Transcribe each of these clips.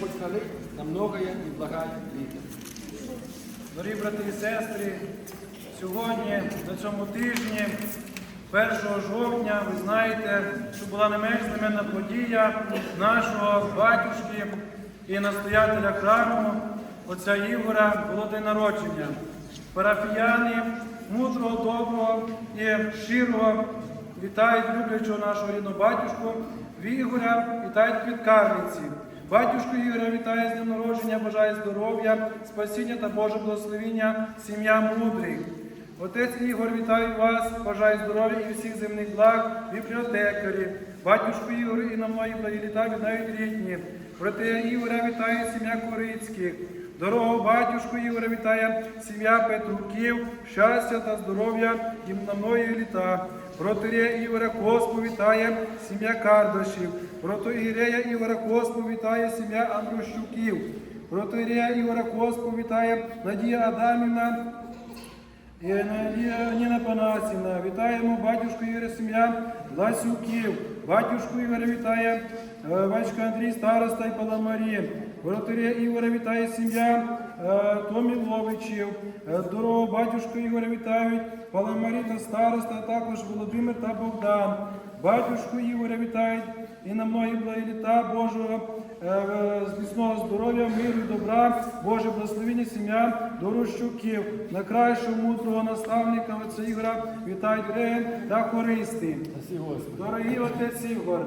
Господь на многоє і благає літа. Дорогі брати і сестри, сьогодні, на цьому тижні, 1 жовтня, ви знаєте, що була не менш знаменна подія нашого батюшки і настоятеля храму, отця Ігора, було день народження. Парафіяни мудрого, доброго і щирого вітають люблячого нашого рідного батюшку Ігоря, вітають підкарниці. Батюшко Ігоря вітає з днем народження, бажає здоров'я, спасіння та Боже благословіння, сім'я мудрих. Отець Ігор вітаю вас, бажаю здоров'я і всіх земних благ, бібліотекарі. Батюшку Ігор і на благі літа вітають рідні. Брати Ігоря вітає сім'я Корицьких. Дорогого батюшку Ігоря вітає сім'я Петруків, щастя та здоров'я їм на многі літа. Протирія Ігоря Коспу вітає сім'я Кардашів. Протоірея Ігоря Коспу вітає сім'я Андрущуків. Протоірея Ігоря Коспу вітає Надія Адамівна Надія Ніна Панасівна. Вітаємо батюшку Ігоря сім'я Ласюків. Батюшку Ігоря вітає е, батюшка Андрій Староста і Паламарі. Воротаря Ігоря вітає сім'я Томіловичів. Е, Дорогого батюшку Ігоря вітають Паламарі та староста, а також Володимир та Богдан. Батюшку Ігоря вітають і на многі благі літа Божого е, з міцного здоров'я, миру і добра, Боже благословення сім'я Дорощуків, на кращого мудрого наставника отця Ігора вітають Греген та хористи. Дорогі отець Ігор,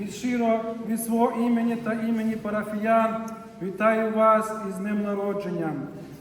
від щиро від свого імені та імені парафіян вітаю вас із днем народження.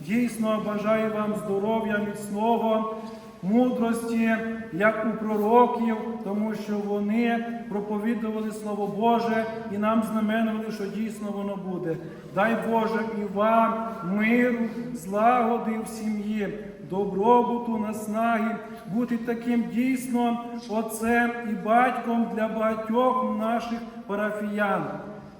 Дійсно бажаю вам здоров'я міцного, мудрості, як у пророків, тому що вони проповідували Слово Боже і нам знаменували, що дійсно воно буде. Дай Боже і вам миру, злагоди в сім'ї, добробуту, наснаги, бути таким дійсно отцем і батьком для багатьох наших парафіян.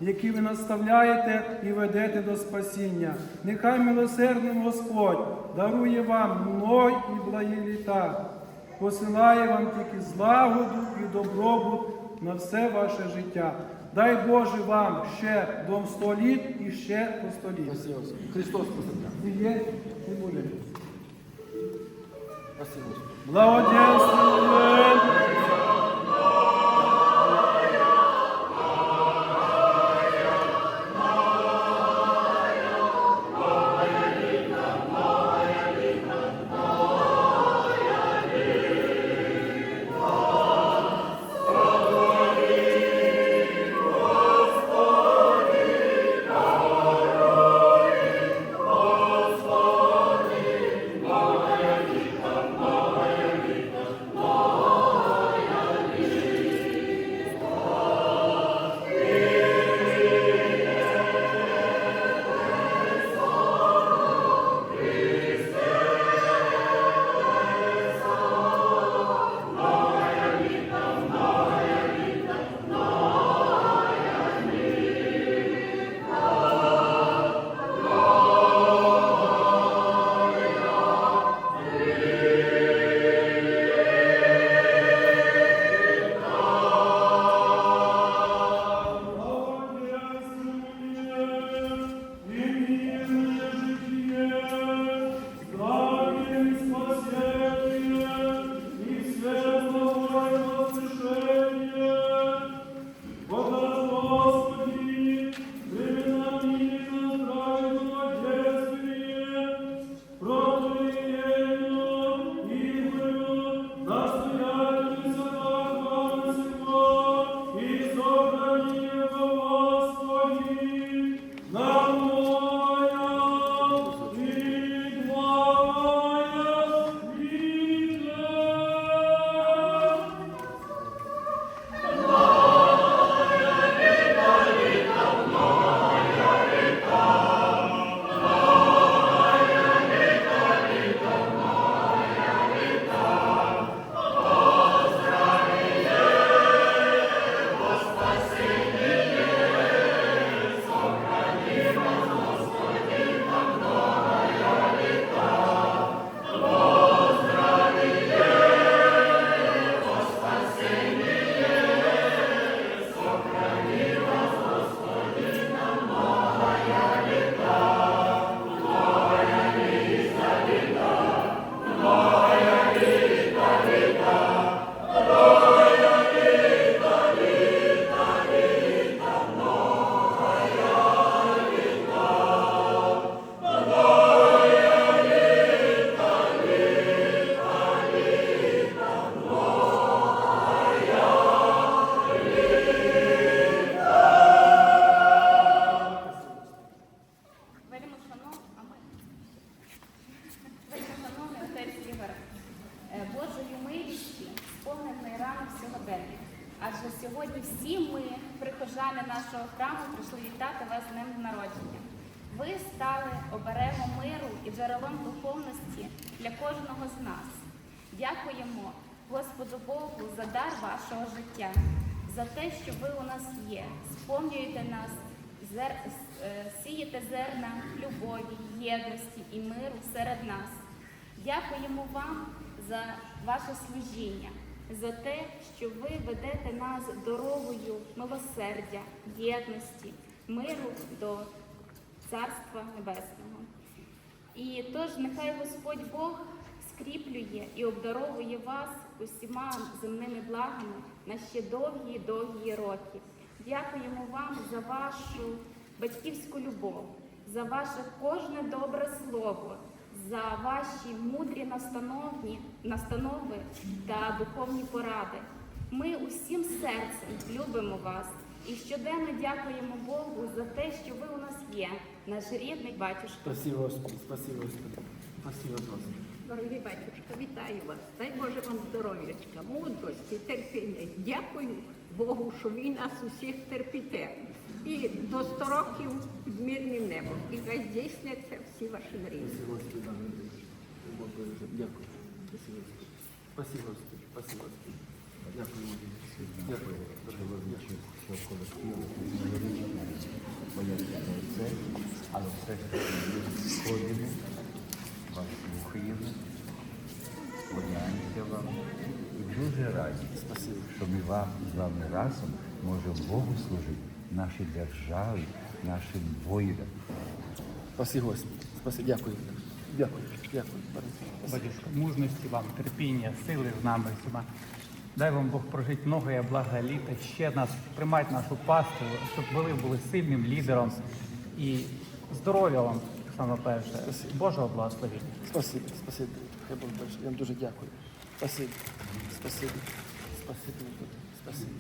Які ви наставляєте і ведете до спасіння. Нехай милосердний Господь дарує вам мной і благі літа, посилає вам тільки злагоду і добробут на все ваше життя. Дай Боже вам ще до 100 літ і ще по 100 літ. Христос посадка. І є, і буде. Спасибо. Нашого храму, прийшли вітати вас з днем народження. Ви стали оберегом миру і джерелом духовності для кожного з нас. Дякуємо Господу Богу за дар вашого життя, за те, що ви у нас є. Сповнюєте нас, зер... е, сієте зерна любові, єдності і миру серед нас. Дякуємо вам за ваше служіння, за те, що ви ведете нас дорогою милосердя, єдності, миру до Царства Небесного. І тож нехай Господь Бог скріплює і обдаровує вас усіма земними благами на ще довгі-довгі роки. Дякуємо вам за вашу батьківську любов, за ваше кожне добре слово, за ваші мудрі настановні, настанови та духовні поради. Ми усім серцем любимо вас і щоденно дякуємо Богу за те, що ви у нас є, наш рідний батюшка. Спасибо, Господи, спасибо, Господи. Спасибо, Господи. Дорогі батюшка, вітаю вас. Дай Боже вам здоров'ячка, мудрості, терпіння. Дякую Богу, що він нас усіх терпіте. І до 100 років під мирним небом. І хай здійсняться всі ваші мрії. Дякую. Спасибо. Спасибо. Дякую. Дякую. Але все ж таки ми сходимо, вас слухаємо, склоняємося вам і дуже раді, що ми вам з вами разом можемо Богу служити, нашій державі, нашим воїнам. Спасибо, Господи. Спасибо. Дякую. Дякую. Дякую. Батюшка, мужності вам, терпіння, сили з нами всіма. Дай вам Бог прожити много і блага літа, ще нас приймати нашу пасту, щоб ви були сильним лідером і здоров'я вам саме перше. Божого благословення. Спасибо, спасибо. Хай Бог бачить. Я вам дуже дякую. Спасибо. Спасибо. Спасибо. Господи. Спасибо.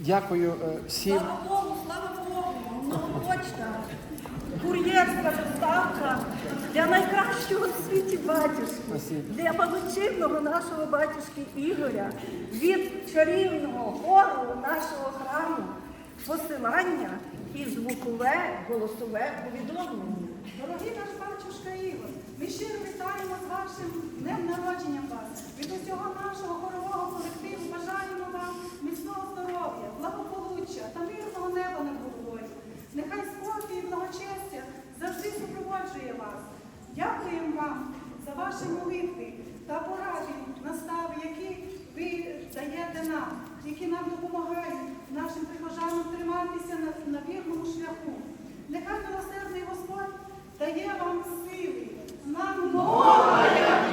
Дякую е, всім. Слава Богу, слава Богу, нова почта, кур'єрська доставка для найкращого в світі батюшки, для благочинного нашого батюшки Ігоря, від чарівного хору нашого храму, посилання і звукове голосове повідомлення. Дорогий наш батюшка Ігор, ми щиро вітаємо з вашим днем народження вас. Від усього нашого хорового колективу бажаємо вам міцного здоров'я, благополуччя та мирного неба над головою. Нехай спокій і благочестя завжди супроводжує вас. Дякуємо вам за ваші молитви та поради, настави, які ви даєте нам, які нам допомагають нашим прихожанам триматися на, на вірному шляху. Нехай милосердний Господь дає вам сили. Нам нога, як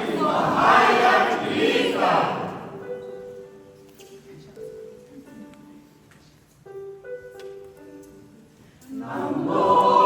віка. Нам віка.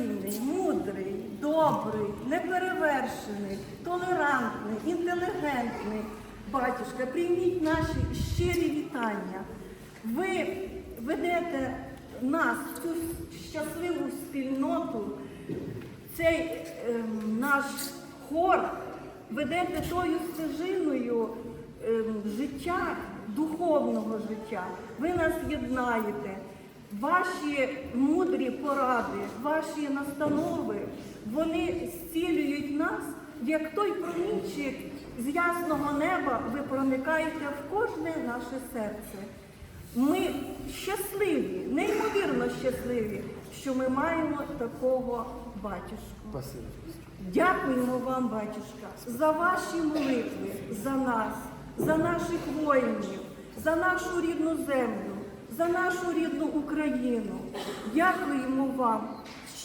Чарівний, мудрий, добрий, неперевершений, толерантний, інтелігентний батюшка, прийміть наші щирі вітання. Ви ведете нас в цю щасливу спільноту, цей ем, наш хор ведете тою стежиною ем, життя, духовного життя. Ви нас єднаєте. Ваші мудрі поради, ваші настанови, вони зцілюють нас, як той промінчик з ясного неба ви проникаєте в кожне наше серце. Ми щасливі, неймовірно щасливі, що ми маємо такого батюшку. Дякуємо вам, батюшка, за ваші молитви, за нас, за наших воїнів, за нашу рідну землю, за нашу рідну Україну. Дякуємо вам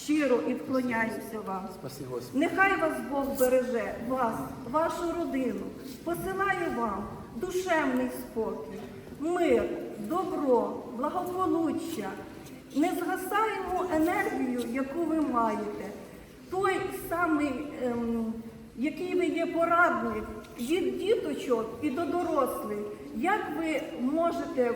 щиро і вклоняємося вам. Спасибо, Нехай вас Бог береже, вас, вашу родину, посилає вам душевний спокій, мир, добро, благополуччя. Не згасаємо енергію, яку ви маєте. Той самий, ем, який ви є порадник від діточок і до дорослих, як ви можете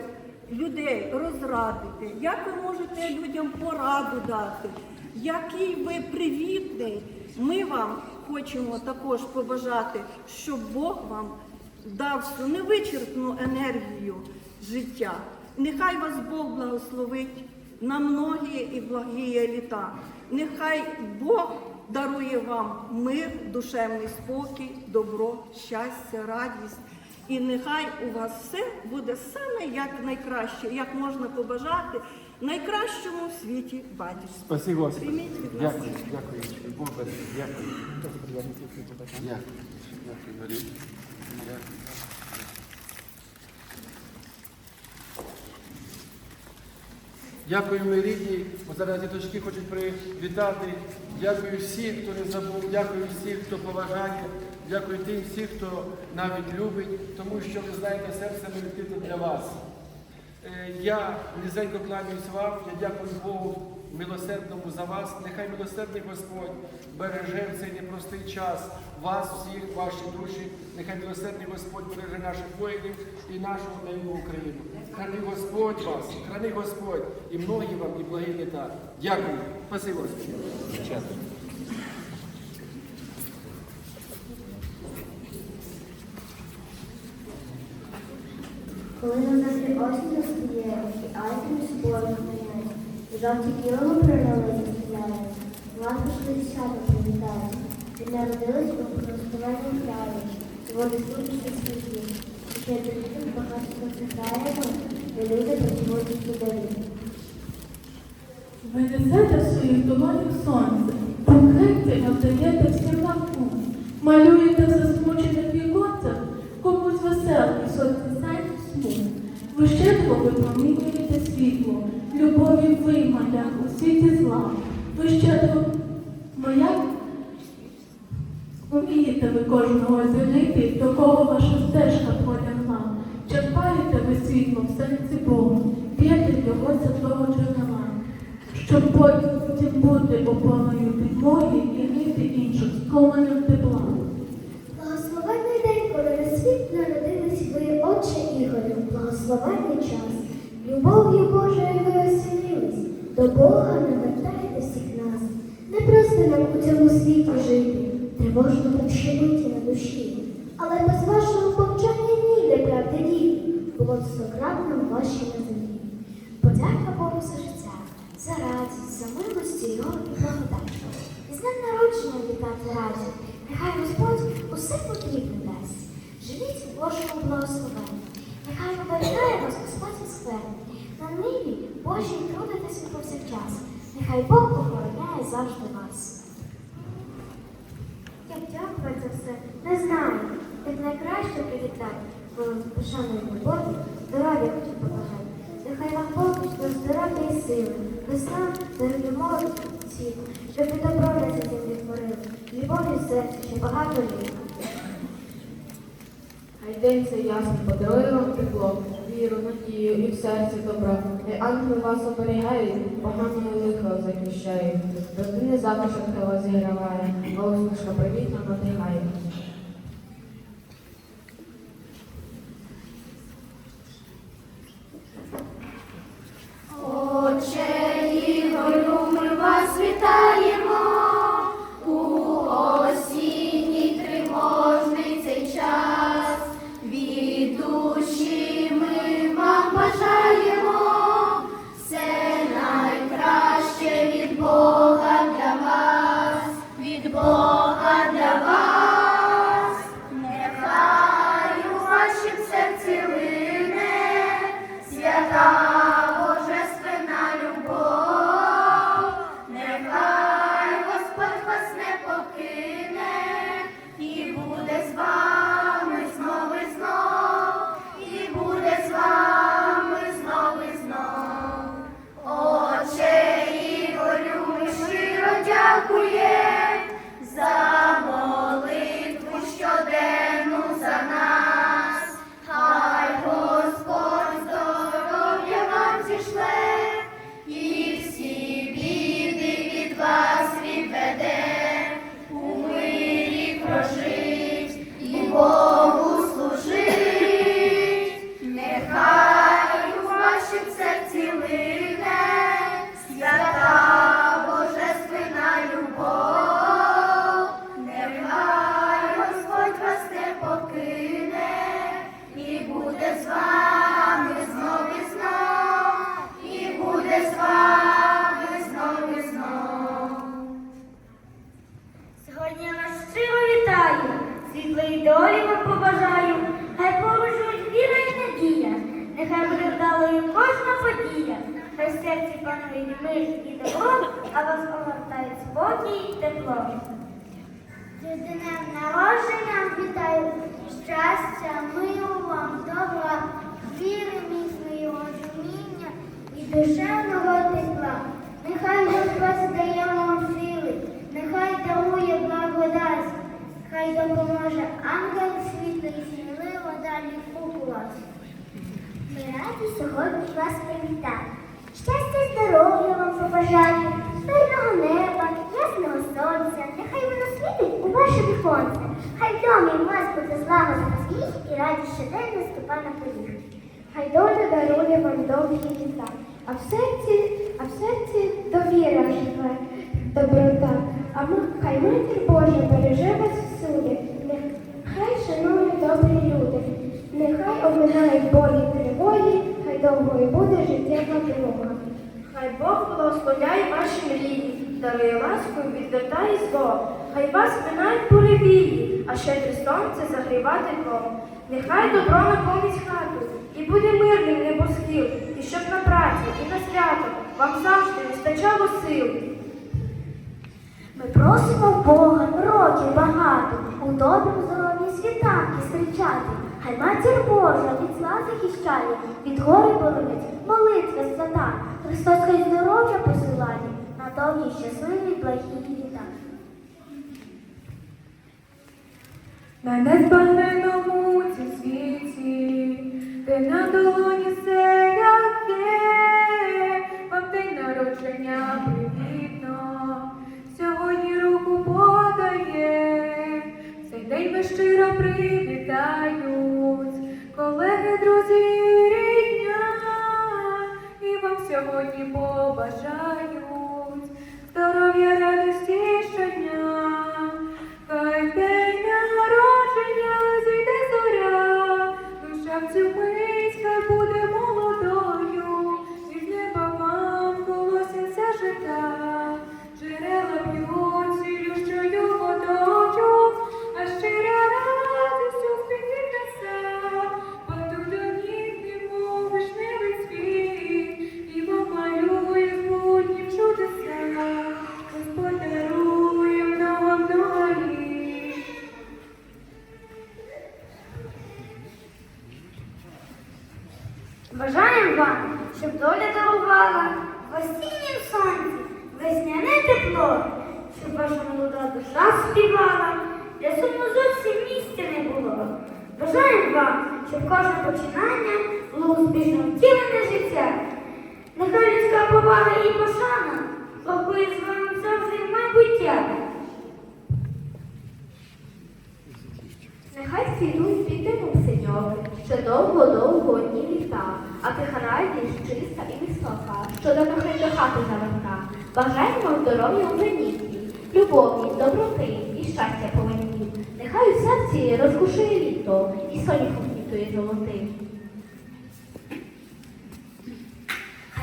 людей розрадити, як ви можете людям пораду дати, який ви привітний. Ми вам хочемо також побажати, щоб Бог вам дав цю невичерпну енергію життя. Нехай вас Бог благословить на многі і благі літа. Нехай Бог дарує вам мир, душевний спокій, добро, щастя, радість. І нехай у вас все буде саме як найкраще, як можна побажати найкращому в світі батюшці. Спасибо, Господи. Прийміть від нас. Дякую, дякую. Дякую. Дякую. Дякую, Дякую. Дякую, ми рідні. Зараз діточки хочуть привітати. Дякую всім, хто не забув. Дякую всім, хто поважає. Дякую тим всім, хто навіть любить, тому що ви знаєте, серце ми відкрите для вас. Е, Я низенько кланяюсь вам, я дякую Богу милосердному за вас. Нехай милосердний Господь береже в цей непростий час вас, всіх, ваші душі. Нехай милосердний Господь береже наших воїнів і нашу неньку Україну. Храни Господь вас, храни Господь і многі вам, і благі літа. Дякую. Спасибо. Коли на землі осінь настає, і зміняють, і жовті кілами природи застріляють, нас пішли свято привітають, і народились у простовельному краї, і води слухайте світлі, і ще туди. Ви несете в своїх сонце, букети віддаєте всім навколо, малюєте в засмучених комусь веселий соцписань смуг. Ви щедро світло, любові виймаля у світі зла. Ви моя Умієте ви кожного зілити, до кого ваша стежка пролягла. Черпаєте ви світло в серці Бога, п'єте його святого джерела, щоб потім бути опорою підмоги і гнити інших з тепла. Благословенний день, коли на світ народились ви, Отче Ігорю, благословенний час. Любов'ю Божою ви оселились, до Бога навертаєте всіх нас. Не просто нам у цьому світі жити, тривожно так щемиті на душі. Але без вашого повчання ніде правди діти, було б сократно ваші на землі. Подяка Богу за життя, за радість, за милості його і благодать. І з днем народження вітати раді, нехай Господь усе потрібне дасть. Живіть у Божому благословенні, нехай оберігає вас Господь і скверний. На ниві Божій трудитесь ви повсякчас, нехай Бог охороняє завжди вас. Як дякувати за все, не знаю. Як найкраще привітати, бо пошаною любові, здоров'я хочу побажати. Нехай вам Бог до здоров'я і сили, весна даруємо світу, щоб і добро на землі творили, любові в серці ще багато літ. Хай день цей ясний подарує вам тепло, надію і в серці добра. І ангели вас оберігають, поганого лихо захищають. Родини запашок вас зіграває, а усмішка привітно надихає. Серці панує мир і добро, а вас огортають спокій і тепло. З днем народження вітаю щастя, миру вам, добра, віри міцної розуміння і душевного тепла. Нехай Господь дає вам сили, нехай дарує благодать, хай допоможе ангел світлий сміливо далі у вас. Ми раді сьогодні вас привітати. Щастя, здоров'я вам побажати, мирного неба, ясного сонця, нехай воно світить у ваше віконце. Хай в домі у вас буде злагода сміх і радість щоденно ступа на поріг. Хай доля дарує вам довгі літа, а в серці, а в серці довіра живе, доброта. А ма- хай матір Божа береже вас всюди, нехай шанує добрі люди, нехай обминають болі тривоги, хай довгою буде життєва дорога. Хай Бог благословляє ваші мрії, дарує ласку і відвертає зло. Хай вас минають буревії, а щедре сонце загріва тепло. Нехай добро наповнить хату, і буде мирним небосхил, і щоб на праці, і на свято вам завжди вистачало сил. Ми просимо Бога років багато, у доброму здоров'ї світанки зустрічати. Хай матір Божа від зла захищає, від гори боронить, молитва свята. Христос хай здоров'я посилає, на довгі щасливі благі літа. На незбагненному цім світі, де на долоні все як є, вам день народження щиро привітають, колеги, друзі, рідня, і вам сьогодні побажають здоров'я, радості щодня. Хай день народження зійде зоря, душа в цю хай буде було успішно втілене життя. Нехай людська повага і пошана пакує з вами завжди майбуття. Нехай цвітуть підтримок синьови, ще довго-довго одні літа, а тиха радість чиста і висока, що до нехай до хати завертка. Бажаємо здоров'я у винітті, любові, доброти і щастя повинні. Нехай у серці розкушує літо і соняхом квітує золотий.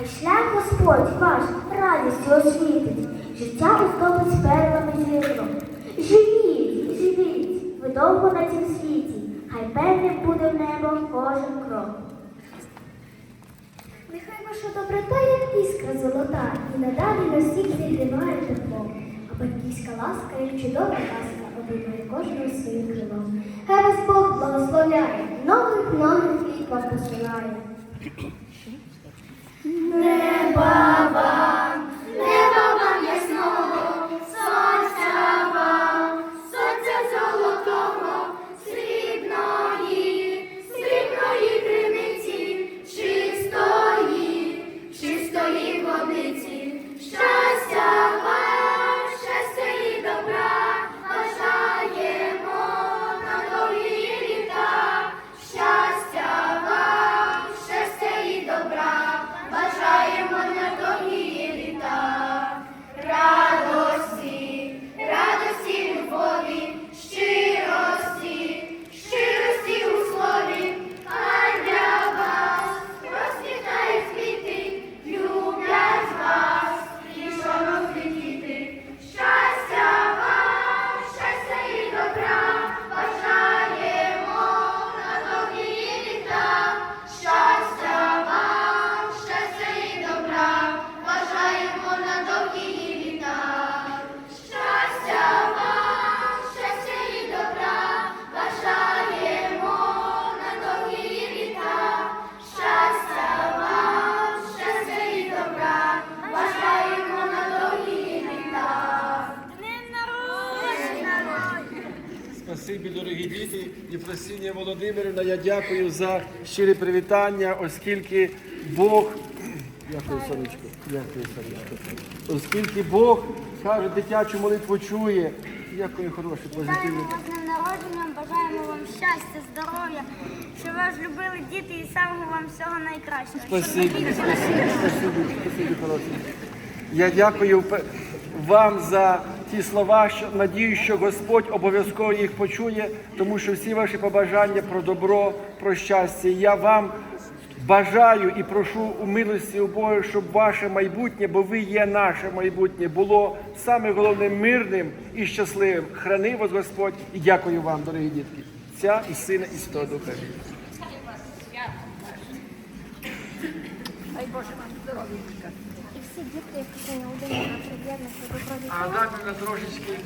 Шлях Господь ваш радістю освітить, життя оздобить перлами зірно. Живіть, живіть, ви довго на цім світі, хай певним буде в небо кожен крок. Нехай ваша доброта, як іскра золота, і надалі на всіх зігріває тепло. А батьківська ласка, як чудова ласка, обіймає кожного своїм крилом. Хай вас Бог благословляє, нових нових літ вам посилає. Неба Єфросинія Володимирівна, я дякую за щирі привітання, оскільки Бог. Дякую, сонечко. Дякую, сонечко. Оскільки Бог каже, дитячу молитву чує. Дякую, хороше, позитивне. З днем народження, бажаємо вам щастя, здоров'я, щоб вас любили діти і самого вам всього найкращого. Спасибі, спасибі, спасибі, спасибі, хороше. Я дякую вам за ті слова, що надію, що Господь обов'язково їх почує, тому що всі ваші побажання про добро, про щастя. Я вам бажаю і прошу у милості у Бога, щоб ваше майбутнє, бо ви є наше майбутнє, було саме головне мирним і щасливим. Храни вас Господь і дякую вам, дорогі дітки. Ця і сина, і Святого Духа. І всі дітки, які день приєднуються до А. Дакуна трошечки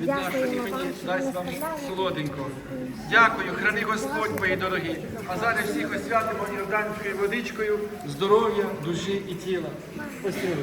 від нашої нашого імені дасть вам солоденько. Дякую, храни Господь, мої дорогі. А зараз всіх освятимо Йорданською водичкою здоров'я, душі і тіла. Спасибо.